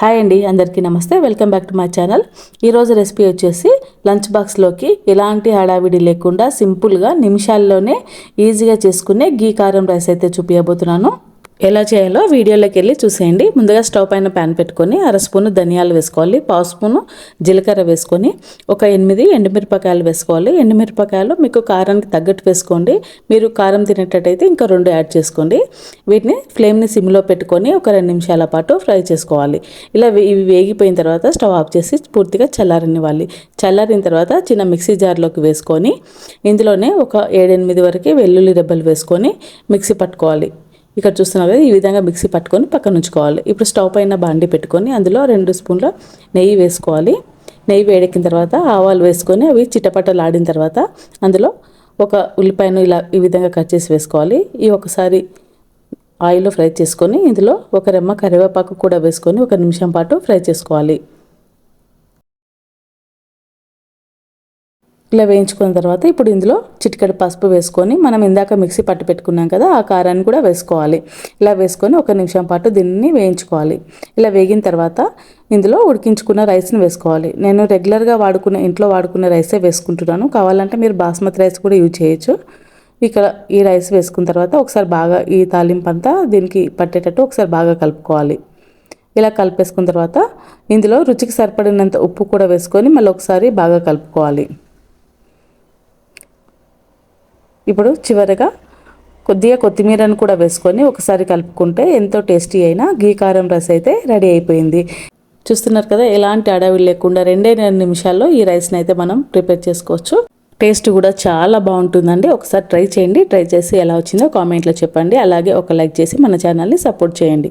Hi అండి అందరికీ నమస్తే. Welcome back to my channel. ఈరోజు రెసిపీ వచ్చేసి లంచ్ బాక్స్లోకి ఎలాంటి హడావిడి లేకుండా సింపుల్గా నిమిషాల్లోనే ఈజీగా చేసుకునే గీ కారం రైస్ అయితే చూపించబోతున్నాను ఎలా చేయాలో వీడియోలోకి వెళ్ళి చూసేయండి. ముందుగా స్టవ్ పైన ప్యాన్ పెట్టుకొని అర స్పూను ధనియాలు వేసుకోవాలి. పావు స్పూను జీలకర్ర వేసుకొని ఒక ఎనిమిది ఎండుమిరపకాయలు వేసుకోవాలి. ఎండుమిరపకాయలు మీకు కారానికి తగ్గట్టు వేసుకోండి. మీరు కారం తినేటట్టయితే ఇంకా రెండు యాడ్ చేసుకోండి. వీటిని ఫ్లేమ్ని సిమ్లో పెట్టుకొని ఒక రెండు నిమిషాల పాటు ఫ్రై చేసుకోవాలి. ఇలా ఇవి వేగిపోయిన తర్వాత స్టవ్ ఆఫ్ చేసి పూర్తిగా చల్లారనివ్వాలి. చల్లారిన తర్వాత చిన్న మిక్సీ జార్లోకి వేసుకొని ఇందులోనే ఒక ఏడెనిమిది వరకు వెల్లుల్లి రెబ్బలు వేసుకొని మిక్సీ పట్టుకోవాలి. ఇక్కడ చూస్తున్నారు కదా ఈ విధంగా మిక్సీ పట్టుకొని పక్కన ఉంచుకోవాలి. ఇప్పుడు స్టవ్ పైన బాండి పెట్టుకొని అందులో రెండు స్పూన్ల నెయ్యి వేసుకోవాలి. నెయ్యి వేడెక్కిన తర్వాత ఆవాలు వేసుకొని అవి చిట్టపట్టలాడిన తర్వాత అందులో ఒక ఉల్లిపాయను ఇలా ఈ విధంగా కట్ చేసి వేసుకోవాలి. ఈ ఒకసారి ఆయిల్లో ఫ్రై చేసుకొని ఇందులో ఒక రెమ్మ కరివేపాకు కూడా వేసుకొని ఒక నిమిషం పాటు ఫ్రై చేసుకోవాలి. ఇలా వేయించుకున్న తర్వాత ఇప్పుడు ఇందులో చిటికెడు పసుపు వేసుకొని మనం ఇందాక మిక్సీ పట్టు పెట్టుకున్నాం కదా ఆ కారాన్ని కూడా వేసుకోవాలి. ఇలా వేసుకొని ఒక నిమిషం పాటు దీన్ని వేయించుకోవాలి. ఇలా వేగిన తర్వాత ఇందులో ఉడికించుకున్న రైస్ని వేసుకోవాలి. నేను రెగ్యులర్గా వాడుకునే ఇంట్లో వాడుకునే రైసే వేసుకుంటున్నాను. కావాలంటే మీరు బాస్మతి రైస్ కూడా యూజ్ చేయొచ్చు. ఇక్కడ ఈ రైస్ వేసుకున్న తర్వాత ఒకసారి బాగా ఈ తాలింపు అంతా దీనికి పట్టేటట్టు ఒకసారి బాగా కలుపుకోవాలి. ఇలా కలిపేసుకున్న తర్వాత ఇందులో రుచికి సరిపడినంత ఉప్పు కూడా వేసుకొని మళ్ళీ ఒకసారి బాగా కలుపుకోవాలి. ఇప్పుడు చివరగా కొద్దిగా కొత్తిమీరను కూడా వేసుకొని ఒకసారి కలుపుకుంటే ఎంతో టేస్టీ అయిన గీ కారం రైస్ అయితే రెడీ అయిపోయింది. చూస్తున్నారు కదా ఎలాంటి అడవి లేకుండా రెండే రెండు నిమిషాల్లో ఈ రైస్ని అయితే మనం ప్రిపేర్ చేసుకోవచ్చు. టేస్ట్ కూడా చాలా బాగుంటుందండి. ఒకసారి ట్రై చేయండి. ట్రై చేసి ఎలా వచ్చిందో కామెంట్లో చెప్పండి. అలాగే ఒక లైక్ చేసి మన ఛానల్ని సపోర్ట్ చేయండి.